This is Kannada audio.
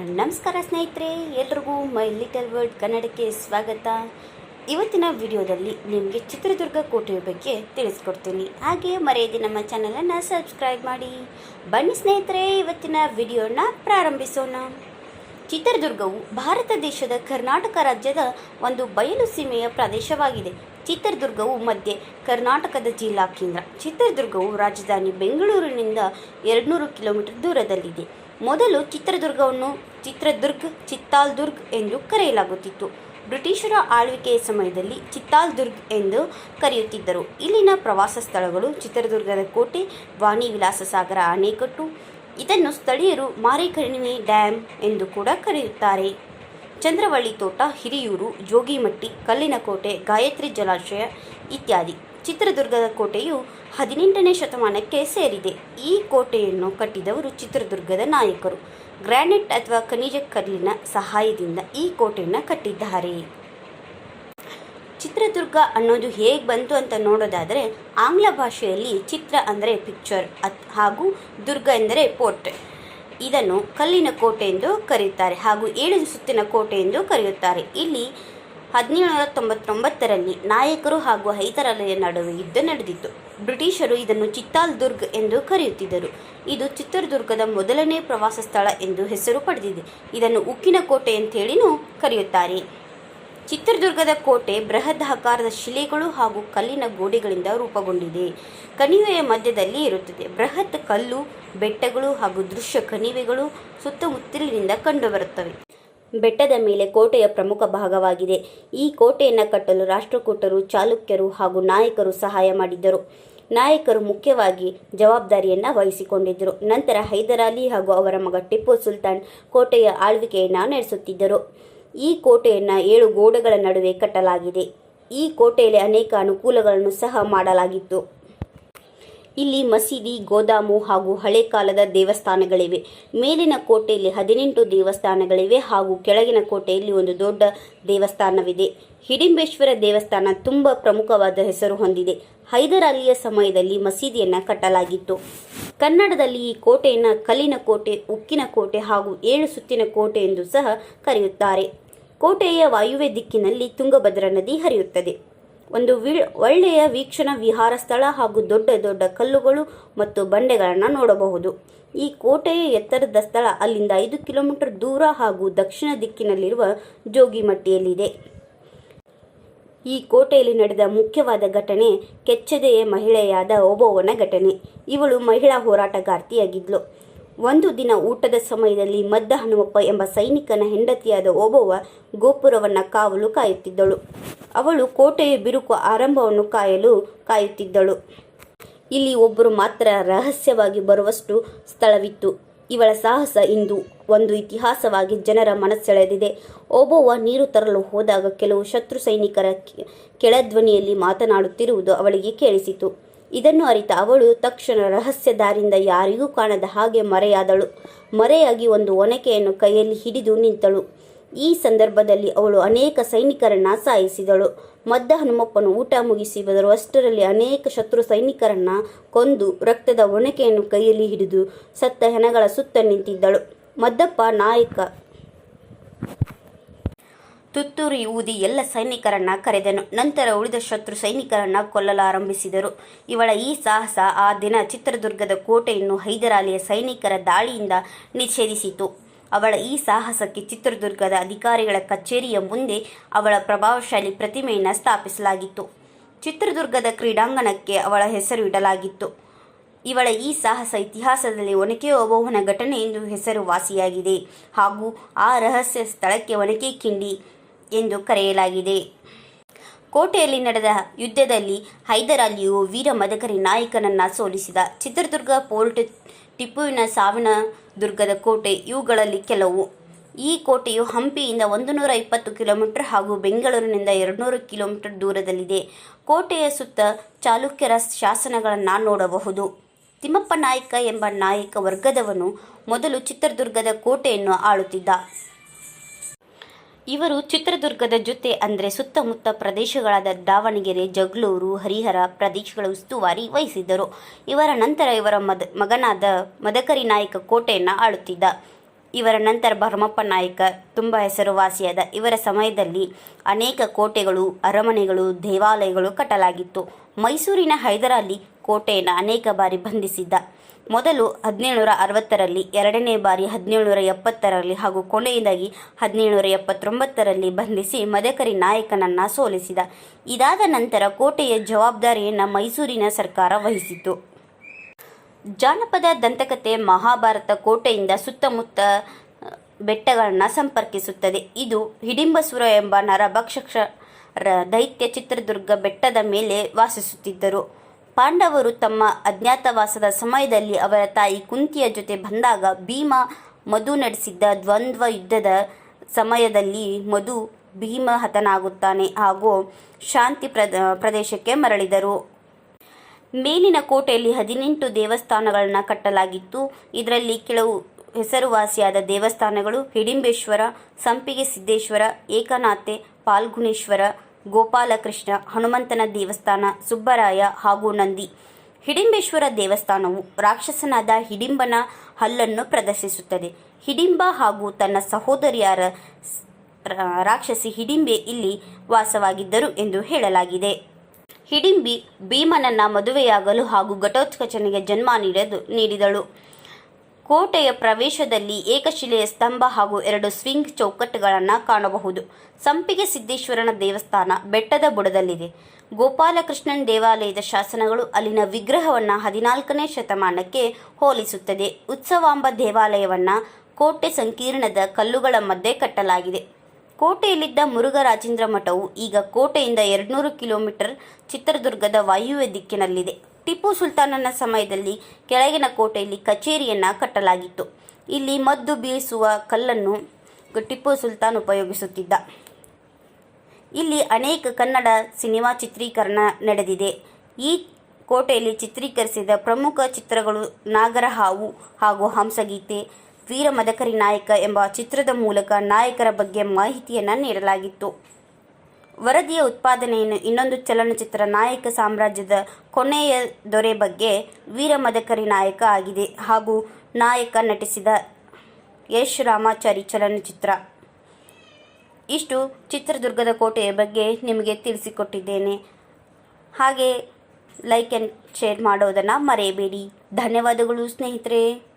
ನಮಸ್ಕಾರ ಸ್ನೇಹಿತರೆ, ಎಲ್ರಿಗೂ ಮೈ ಲಿಟಲ್ ವರ್ಲ್ಡ್ ಕನ್ನಡಕ್ಕೆ ಸ್ವಾಗತ. ಇವತ್ತಿನ ವಿಡಿಯೋದಲ್ಲಿ ನಿಮಗೆ ಚಿತ್ರದುರ್ಗ ಕೋಟೆಯ ಬಗ್ಗೆ ತಿಳಿಸ್ಕೊಡ್ತೀನಿ. ಹಾಗೆ ಮರೆಯದೆ ನಮ್ಮ ಚಾನಲನ್ನು ಸಬ್ಸ್ಕ್ರೈಬ್ ಮಾಡಿ. ಬನ್ನಿ ಸ್ನೇಹಿತರೆ, ಇವತ್ತಿನ ವಿಡಿಯೋನ ಪ್ರಾರಂಭಿಸೋಣ. ಚಿತ್ರದುರ್ಗವು ಭಾರತ ದೇಶದ ಕರ್ನಾಟಕ ರಾಜ್ಯದ ಒಂದು ಬಯಲು ಸೀಮೆಯ ಪ್ರದೇಶವಾಗಿದೆ. ಚಿತ್ರದುರ್ಗವು ಮಧ್ಯೆ ಕರ್ನಾಟಕದ ಜಿಲ್ಲಾ ಕೇಂದ್ರ. ಚಿತ್ರದುರ್ಗವು ರಾಜಧಾನಿ ಬೆಂಗಳೂರಿನಿಂದ ಎರಡುನೂರು ಕಿಲೋಮೀಟರ್ ದೂರದಲ್ಲಿದೆ. ಮೊದಲು ಚಿತ್ರದುರ್ಗವನ್ನು ಚಿತ್ರದುರ್ಗ್, ಚಿತ್ತಾಲ್ದುರ್ಗ್ ಎಂದು ಕರೆಯಲಾಗುತ್ತಿತ್ತು. ಬ್ರಿಟಿಷರ ಆಳ್ವಿಕೆಯ ಸಮಯದಲ್ಲಿ ಚಿತ್ತಾಲ್ದುರ್ಗ್ ಎಂದು ಕರೆಯುತ್ತಿದ್ದರು. ಇಲ್ಲಿನ ಪ್ರವಾಸ ಸ್ಥಳಗಳು ಚಿತ್ರದುರ್ಗದ ಕೋಟೆ ವಾಣಿ ವಿಲಾಸ ಸಾಗರ ಅಣೆಕಟ್ಟು ಇದನ್ನು ಸ್ಥಳೀಯರು ಮಾರಿಕಣಿವೆ ಡ್ಯಾಮ್ ಎಂದು ಕೂಡ ಕರೆಯುತ್ತಾರೆ. ಚಂದ್ರವಳ್ಳಿ ತೋಟ, ಹಿರಿಯೂರು, ಜೋಗಿಮಟ್ಟಿ, ಕಲ್ಲಿನ ಕೋಟೆ, ಗಾಯತ್ರಿ ಜಲಾಶಯ ಇತ್ಯಾದಿ. ಚಿತ್ರದುರ್ಗದ ಕೋಟೆಯು ಹದಿನೆಂಟನೇ ಶತಮಾನಕ್ಕೆ ಸೇರಿದೆ. ಈ ಕೋಟೆಯನ್ನು ಕಟ್ಟಿದವರು ಚಿತ್ರದುರ್ಗದ ನಾಯಕರು. ಗ್ರಾನೈಟ್ ಅಥವಾ ಖನಿಜ ಕಲ್ಲಿನ ಸಹಾಯದಿಂದ ಈ ಕೋಟೆಯನ್ನು ಕಟ್ಟಿದ್ದಾರೆ. ಚಿತ್ರದುರ್ಗ ಅನ್ನೋದು ಹೇಗೆ ಬಂತು ಅಂತ ನೋಡೋದಾದರೆ, ಆಂಗ್ಲ ಭಾಷೆಯಲ್ಲಿ ಚಿತ್ರ ಅಂದರೆ ಪಿಕ್ಚರ್ ಅತ್ ಹಾಗೂ ದುರ್ಗ ಎಂದರೆ ಪೋರ್ಟ್ ಇದನ್ನು ಕಲ್ಲಿನ ಕೋಟೆ ಎಂದು ಕರೆಯುತ್ತಾರೆ ಹಾಗೂ ಏಳು ಸುತ್ತಿನ ಕೋಟೆ ಎಂದು ಕರೆಯುತ್ತಾರೆ. ಇಲ್ಲಿ ಹದಿನೇಳುನೂರ ತೊಂಬತ್ತೊಂಬತ್ತರಲ್ಲಿ ನಾಯಕರು ಹಾಗೂ ಹೈದರಾಲಿಯ ನಡುವೆ ಯುದ್ಧ ನಡೆದಿತ್ತು. ಬ್ರಿಟಿಷರು ಇದನ್ನು ಚಿತ್ತಾಲ್ ದುರ್ಗ್ ಎಂದು ಕರೆಯುತ್ತಿದ್ದರು. ಇದು ಚಿತ್ರದುರ್ಗದ ಮೊದಲನೇ ಪ್ರವಾಸ ಸ್ಥಳ ಎಂದು ಹೆಸರು ಪಡೆದಿದೆ. ಇದನ್ನು ಉಕ್ಕಿನ ಕೋಟೆ ಅಂತೇಳಿನೂ ಕರೆಯುತ್ತಾರೆ. ಚಿತ್ರದುರ್ಗದ ಕೋಟೆ ಬೃಹತ್ ಆಕಾರದ ಶಿಲೆಗಳು ಹಾಗೂ ಕಲ್ಲಿನ ಗೋಡೆಗಳಿಂದ ರೂಪುಗೊಂಡಿದೆ. ಕಣಿವೆಯ ಮಧ್ಯದಲ್ಲಿ ಇರುತ್ತದೆ. ಬೃಹತ್ ಕಲ್ಲು, ಬೆಟ್ಟಗಳು ಹಾಗೂ ದೃಶ್ಯ ಕಣಿವೆಗಳು ಸುತ್ತಮುತ್ತಲಿನಿಂದ ಕಂಡುಬರುತ್ತವೆ. ಬೆಟ್ಟದ ಮೇಲೆ ಕೋಟೆಯ ಪ್ರಮುಖ ಭಾಗವಾಗಿದೆ. ಈ ಕೋಟೆಯನ್ನು ಕಟ್ಟಲು ರಾಷ್ಟ್ರಕೂಟರು, ಚಾಲುಕ್ಯರು ಹಾಗೂ ನಾಯಕರು ಸಹಾಯ ಮಾಡಿದ್ದರು. ನಾಯಕರು ಮುಖ್ಯವಾಗಿ ಜವಾಬ್ದಾರಿಯನ್ನು ವಹಿಸಿಕೊಂಡಿದ್ದರು. ನಂತರ ಹೈದರಾಲಿ ಹಾಗೂ ಅವರ ಮಗ ಟಿಪ್ಪು ಸುಲ್ತಾನ್ ಕೋಟೆಯ ಆಳ್ವಿಕೆಯನ್ನು ನಡೆಸುತ್ತಿದ್ದರು. ಈ ಕೋಟೆಯನ್ನು ಏಳು ಗೋಡೆಗಳ ನಡುವೆ ಕಟ್ಟಲಾಗಿದೆ. ಈ ಕೋಟೆಯಲ್ಲಿ ಅನೇಕ ಅನುಕೂಲಗಳನ್ನು ಸಹ ಮಾಡಲಾಗಿತ್ತು. ಇಲ್ಲಿ ಮಸೀದಿ, ಗೋದಾಮು ಹಾಗೂ ಹಳೆ ಕಾಲದ ದೇವಸ್ಥಾನಗಳಿವೆ. ಮೇಲಿನ ಕೋಟೆಯಲ್ಲಿ ಹದಿನೆಂಟು ದೇವಸ್ಥಾನಗಳಿವೆ ಹಾಗೂ ಕೆಳಗಿನ ಕೋಟೆಯಲ್ಲಿ ಒಂದು ದೊಡ್ಡ ದೇವಸ್ಥಾನವಿದೆ. ಹಿಡಿಂಬೇಶ್ವರ ದೇವಸ್ಥಾನ ತುಂಬ ಪ್ರಮುಖವಾದ ಹೆಸರು ಹೊಂದಿದೆ. ಹೈದರಾಲಿಯ ಸಮಯದಲ್ಲಿ ಮಸೀದಿಯನ್ನು ಕಟ್ಟಲಾಗಿತ್ತು. ಕನ್ನಡದಲ್ಲಿ ಈ ಕೋಟೆಯನ್ನು ಕಲ್ಲಿನ ಕೋಟೆ, ಉಕ್ಕಿನ ಕೋಟೆ ಹಾಗೂ ಏಳು ಸುತ್ತಿನ ಕೋಟೆ ಎಂದು ಸಹ ಕರೆಯುತ್ತಾರೆ. ಕೋಟೆಯ ವಾಯುವ್ಯ ದಿಕ್ಕಿನಲ್ಲಿ ತುಂಗಭದ್ರಾ ನದಿ ಹರಿಯುತ್ತದೆ. ಒಂದು ಒಳ್ಳೆಯ ವೀಕ್ಷಣಾ ವಿಹಾರ ಸ್ಥಳ ಹಾಗೂ ದೊಡ್ಡ ದೊಡ್ಡ ಕಲ್ಲುಗಳು ಮತ್ತು ಬಂಡೆಗಳನ್ನು ನೋಡಬಹುದು. ಈ ಕೋಟೆಯ ಎತ್ತರದ ಸ್ಥಳ ಅಲ್ಲಿಂದ ಐದು ಕಿಲೋಮೀಟರ್ ದೂರ ಹಾಗೂ ದಕ್ಷಿಣ ದಿಕ್ಕಿನಲ್ಲಿರುವ ಜೋಗಿಮಟ್ಟಿಯಲ್ಲಿದೆ. ಈ ಕೋಟೆಯಲ್ಲಿ ನಡೆದ ಮುಖ್ಯವಾದ ಘಟನೆ ಕೆಚ್ಚದೆಯ ಮಹಿಳೆಯಾದ ಓಬೋವನ ಘಟನೆ. ಇವಳು ಮಹಿಳಾ ಹೋರಾಟಗಾರ್ತಿಯಾಗಿದ್ಲು. ಒಂದು ದಿನ ಊಟದ ಸಮಯದಲ್ಲಿ ಮದ್ದ ಹನುಮಪ್ಪ ಎಂಬ ಸೈನಿಕನ ಹೆಂಡತಿಯಾದ ಓಬವ್ವ ಗೋಪುರವನ್ನು ಕಾವಲು ಕಾಯುತ್ತಿದ್ದಳು. ಅವಳು ಕೋಟೆಯ ಬಿರುಕು ಆರಂಭವನ್ನು ಕಾಯಲು ಕಾಯುತ್ತಿದ್ದಳು. ಇಲ್ಲಿ ಒಬ್ಬರು ಮಾತ್ರ ರಹಸ್ಯವಾಗಿ ಬರುವಷ್ಟು ಸ್ಥಳವಿತ್ತು. ಇವಳ ಸಾಹಸ ಇಂದು ಒಂದು ಇತಿಹಾಸವಾಗಿ ಜನರ ಮನಸ್ಸೆಳೆದಿದೆ. ಓಬವ್ವ ನೀರು ತರಲು ಹೋದಾಗ ಕೆಲವು ಶತ್ರು ಸೈನಿಕರ ಕೆಳಧ್ವನಿಯಲ್ಲಿ ಮಾತನಾಡುತ್ತಿರುವುದು ಅವಳಿಗೆ ಕೇಳಿಸಿತು. ಇದನ್ನು ಅರಿತ ಅವಳು ತಕ್ಷಣ ರಹಸ್ಯ ದಾರಿಯಿಂದ ಯಾರಿಗೂ ಕಾಣದ ಹಾಗೆ ಮರೆಯಾದಳು. ಮರೆಯಾಗಿ ಒಂದು ಒನಕೆಯನ್ನು ಕೈಯಲ್ಲಿ ಹಿಡಿದು ನಿಂತಳು. ಈ ಸಂದರ್ಭದಲ್ಲಿ ಅವಳು ಅನೇಕ ಸೈನಿಕರನ್ನ ಸಾಯಿಸಿದಳು. ಮದ್ದ ಹನುಮಪ್ಪನು ಊಟ ಮುಗಿಸಿ ಬರುವಷ್ಟರಲ್ಲಿ ಅನೇಕ ಶತ್ರು ಸೈನಿಕರನ್ನ ಕೊಂದು ರಕ್ತದ ಒಣಕೆಯನ್ನು ಕೈಯಲ್ಲಿ ಹಿಡಿದು ಸತ್ತ ಹೆಣಗಳ ಸುತ್ತ ನಿಂತಿದ್ದಳು. ಮದ್ದಪ್ಪ ನಾಯಕ ತುತ್ತೂರಿ ಊದಿ ಎಲ್ಲ ಸೈನಿಕರನ್ನ ಕರೆದನು. ನಂತರ ಉಳಿದ ಶತ್ರು ಸೈನಿಕರನ್ನ ಕೊಲ್ಲಲಾರಂಭಿಸಿದರು. ಇವಳ ಈ ಸಾಹಸ ಆ ದಿನ ಚಿತ್ರದುರ್ಗದ ಕೋಟೆಯನ್ನು ಹೈದರಾಲಿಯ ಸೈನಿಕರ ದಾಳಿಯಿಂದ ನಿಷೇಧಿಸಿತು. ಅವಳ ಈ ಸಾಹಸಕ್ಕೆ ಚಿತ್ರದುರ್ಗದ ಅಧಿಕಾರಿಗಳ ಕಚೇರಿಯ ಮುಂದೆ ಅವಳ ಪ್ರಭಾವಶಾಲಿ ಪ್ರತಿಮೆಯನ್ನು ಸ್ಥಾಪಿಸಲಾಗಿತ್ತು. ಚಿತ್ರದುರ್ಗದ ಕ್ರೀಡಾಂಗಣಕ್ಕೆ ಅವಳ ಹೆಸರು ಇಡಲಾಗಿತ್ತು. ಇವಳ ಈ ಸಾಹಸ ಇತಿಹಾಸದಲ್ಲಿ ಒನಕೆ ಓಬವ್ವನ ಘಟನೆ ಎಂದು ಹೆಸರುವಾಸಿಯಾಗಿದೆ. ಹಾಗೂ ಆ ರಹಸ್ಯ ಸ್ಥಳಕ್ಕೆ ಒನಕೆ ಕಿಂಡಿ ಎಂದು ಕರೆಯಲಾಗಿದೆ. ಕೋಟೆಯಲ್ಲಿ ನಡೆದ ಯುದ್ಧದಲ್ಲಿ ಹೈದರ್ ಅಲಿಯು ವೀರ ಮದಕರಿ ನಾಯಕನನ್ನ ಸೋಲಿಸಿದ. ಚಿತ್ರದುರ್ಗ, ಪೋರ್ಟ್ ಟಿಪ್ಪುವಿನ ಸಾವಿನ ದುರ್ಗದ ಕೋಟೆ, ಇವುಗಳಲ್ಲಿ ಕೆಲವು. ಈ ಕೋಟೆಯು ಹಂಪಿಯಿಂದ ಒಂದು ನೂರ ಇಪ್ಪತ್ತು ಕಿಲೋಮೀಟರ್ ಹಾಗೂ ಬೆಂಗಳೂರಿನಿಂದ ಎರಡುನೂರು ಕಿಲೋಮೀಟರ್ ದೂರದಲ್ಲಿದೆ. ಕೋಟೆಯ ಸುತ್ತ ಚಾಲುಕ್ಯರ ಶಾಸನಗಳನ್ನು ನೋಡಬಹುದು. ತಿಮ್ಮಪ್ಪ ನಾಯಕ ಎಂಬ ನಾಯಕ ವರ್ಗದವನು ಮೊದಲು ಚಿತ್ರದುರ್ಗದ ಕೋಟೆಯನ್ನು ಆಳುತ್ತಿದ್ದ. ಇವರು ಚಿತ್ರದುರ್ಗದ ಜೊತೆ ಅಂದರೆ ಸುತ್ತಮುತ್ತ ಪ್ರದೇಶಗಳಾದ ದಾವಣಗೆರೆ ಜಗಳೂರು ಹರಿಹರ ಪ್ರದೇಶಗಳ ಉಸ್ತುವಾರಿ ವಹಿಸಿದ್ದರು. ಇವರ ನಂತರ ಇವರ ಮದ, ಮಗನಾದ ಮದಕರಿ ನಾಯಕ ಕೋಟೆಯನ್ನು ಆಳುತ್ತಿದ್ದ. ಇವರ ನಂತರ ಭರಮಪ್ಪ ನಾಯಕ, ತುಂಬ ಹೆಸರುವಾಸಿಯಾದ. ಇವರ ಸಮಯದಲ್ಲಿ ಅನೇಕ ಕೋಟೆಗಳು, ಅರಮನೆಗಳು, ದೇವಾಲಯಗಳು ಕಟ್ಟಲಾಗಿತ್ತು. ಮೈಸೂರಿನ ಹೈದರಾಲಿ ಕೋಟೆಯನ್ನು ಅನೇಕ ಬಾರಿ ಬಂಧಿಸಿದ್ದ. ಮೊದಲು ಹದಿನೇಳುನೂರ ಅರವತ್ತರಲ್ಲಿ ಎರಡನೇ ಬಾರಿ ಹದಿನೇಳುನೂರ ಎಪ್ಪತ್ತರಲ್ಲಿ ಹಾಗೂ ಕೊನೆಯದಾಗಿ ಹದಿನೇಳುನೂರ ಎಪ್ಪತ್ತೊಂಬತ್ತರಲ್ಲಿ ಬಂಧಿಸಿ ಮದಕರಿ ನಾಯಕನನ್ನು ಸೋಲಿಸಿದ. ಇದಾದ ನಂತರ ಕೋಟೆಯ ಜವಾಬ್ದಾರಿಯನ್ನು ಮೈಸೂರಿನ ಸರ್ಕಾರ ವಹಿಸಿತು ಜಾನಪದ ದಂತಕಥೆ ಮಹಾಭಾರತ ಕೋಟೆಯಿಂದ ಸುತ್ತಮುತ್ತ ಬೆಟ್ಟಗಳನ್ನು ಸಂಪರ್ಕಿಸುತ್ತದೆ. ಇದು ಹಿಡಿಂಬಸುರ ಎಂಬ ನರಭಕ್ಷಕರ ದೈತ್ಯ ಚಿತ್ರದುರ್ಗ ಬೆಟ್ಟದ ಮೇಲೆ ವಾಸಿಸುತ್ತಿದ್ದರು. ಪಾಂಡವರು ತಮ್ಮ ಅಜ್ಞಾತವಾಸದ ಸಮಯದಲ್ಲಿ ಅವರ ತಾಯಿ ಕುಂತಿಯ ಜೊತೆ ಬಂದಾಗ ಭೀಮ, ಮಧು ನಡೆಸಿದ್ದ ದ್ವಂದ್ವ ಯುದ್ಧದ ಸಮಯದಲ್ಲಿ ಮಧು ಭೀಮ ಹತನಾಗುತ್ತಾನೆ ಹಾಗೂ ಶಾಂತಿ ಪ್ರದ, ಪ್ರದೇಶಕ್ಕೆ ಮರಳಿದರು. ಮೇಲಿನ ಕೋಟೆಯಲ್ಲಿ ಹದಿನೆಂಟು ದೇವಸ್ಥಾನಗಳನ್ನು ಕಟ್ಟಲಾಗಿತ್ತು. ಇದರಲ್ಲಿ ಕೆಲವು ಹೆಸರುವಾಸಿಯಾದ ದೇವಸ್ಥಾನಗಳು ಹಿಡಿಂಬೇಶ್ವರ, ಸಂಪಿಗೆ ಸಿದ್ದೇಶ್ವರ, ಏಕನಾಥೆ, ಪಾಲ್ಗುಣೇಶ್ವರ ಗೋಪಾಲಕೃಷ್ಣ, ಹನುಮಂತನ ದೇವಸ್ಥಾನ, ಸುಬ್ಬರಾಯ ಹಾಗೂ ನಂದಿ. ಹಿಡಿಂಬೇಶ್ವರ ದೇವಸ್ಥಾನವು ರಾಕ್ಷಸನಾದ ಹಿಡಿಂಬನ ಹಲ್ಲನ್ನು ಪ್ರದರ್ಶಿಸುತ್ತದೆ. ಹಿಡಿಂಬ ಹಾಗೂ ತನ್ನ ಸಹೋದರಿಯರ ರಾಕ್ಷಸಿ ಹಿಡಿಂಬೆ ಇಲ್ಲಿ ವಾಸವಾಗಿದ್ದರು ಎಂದು ಹೇಳಲಾಗಿದೆ. ಹಿಡಿಂಬಿ ಭೀಮನನ್ನ ಮದುವೆಯಾಗಲು ಹಾಗೂ ಘಟೋತ್ಕಚನಿಗೆ ಜನ್ಮ ನೀಡದು, ನೀಡಿದಳು. ಕೋಟೆಯ ಪ್ರವೇಶದಲ್ಲಿ ಏಕಶಿಲೆಯ ಸ್ತಂಭ ಹಾಗೂ ಎರಡು ಸ್ವಿಂಗ್ ಚೌಕಟ್ಟುಗಳನ್ನು ಕಾಣಬಹುದು. ಸಂಪಿಗೆ ಸಿದ್ದೇಶ್ವರನ ದೇವಸ್ಥಾನ ಬೆಟ್ಟದ ಬುಡದಲ್ಲಿದೆ. ಗೋಪಾಲಕೃಷ್ಣನ್ ದೇವಾಲಯದ ಶಾಸನಗಳು ಅಲ್ಲಿನ ವಿಗ್ರಹವನ್ನು ಹದಿನಾಲ್ಕನೇ ಶತಮಾನಕ್ಕೆ ಹೋಲಿಸುತ್ತದೆ. ಉತ್ಸವಾಂಬ ದೇವಾಲಯವನ್ನು ಕೋಟೆ ಸಂಕೀರ್ಣದ ಕಲ್ಲುಗಳ ಮಧ್ಯೆ ಕಟ್ಟಲಾಗಿದೆ. ಕೋಟೆಯಲ್ಲಿದ್ದ ಮುರುಘರಾಜೇಂದ್ರ ಮಠವು ಈಗ ಕೋಟೆಯಿಂದ ಎರಡುನೂರು ಕಿಲೋಮೀಟರ್ ಚಿತ್ರದುರ್ಗದ ವಾಯುವ್ಯ ದಿಕ್ಕಿನಲ್ಲಿದೆ. ಟಿಪ್ಪು ಸುಲ್ತಾನನ ಸಮಯದಲ್ಲಿ ಕೆಳಗಿನ ಕೋಟೆಯಲ್ಲಿ ಕಚೇರಿಯನ್ನು ಕಟ್ಟಲಾಗಿತ್ತು. ಇಲ್ಲಿ ಮದ್ದು ಬೀಸುವ ಕಲ್ಲನ್ನು ಟಿಪ್ಪು ಸುಲ್ತಾನ್ ಉಪಯೋಗಿಸುತ್ತಿದ್ದ. ಇಲ್ಲಿ ಅನೇಕ ಕನ್ನಡ ಸಿನಿಮಾ ಚಿತ್ರೀಕರಣ ನಡೆದಿದೆ. ಈ ಕೋಟೆಯಲ್ಲಿ ಚಿತ್ರೀಕರಿಸಿದ ಪ್ರಮುಖ ಚಿತ್ರಗಳು ನಾಗರಹಾವು ಹಾಗೂ ಹಂಸಗೀತೆ ವೀರ ಮದಕರಿ ನಾಯಕ ಎಂಬ ಚಿತ್ರದ ಮೂಲಕ ನಾಯಕರ ಬಗ್ಗೆ ಮಾಹಿತಿಯನ್ನು ನೀಡಲಾಗಿತ್ತು. ವರದಿಯ ಉತ್ಪಾದನೆಯನ್ನು ಇನ್ನೊಂದು ಚಲನಚಿತ್ರ ನಾಯಕ ಸಾಮ್ರಾಜ್ಯದ ಕೊನೆಯ ದೊರೆ ಬಗ್ಗೆ ವೀರ ಮದಕರಿ ನಾಯಕ ಆಗಿದೆ ಹಾಗೂ ನಾಯಕ ನಟಿಸಿದ ಯಶ್ ರಾಮಾಚಾರಿ ಚಲನಚಿತ್ರ. ಇಷ್ಟು ಚಿತ್ರದುರ್ಗದ ಕೋಟೆಯ ಬಗ್ಗೆ ನಿಮಗೆ ತಿಳಿಸಿಕೊಟ್ಟಿದ್ದೇನೆ. ಹಾಗೆ ಲೈಕ್ ಆ್ಯಂಡ್ ಶೇರ್ ಮಾಡೋದನ್ನು ಮರೆಯಬೇಡಿ. ಧನ್ಯವಾದಗಳು ಸ್ನೇಹಿತರೆ.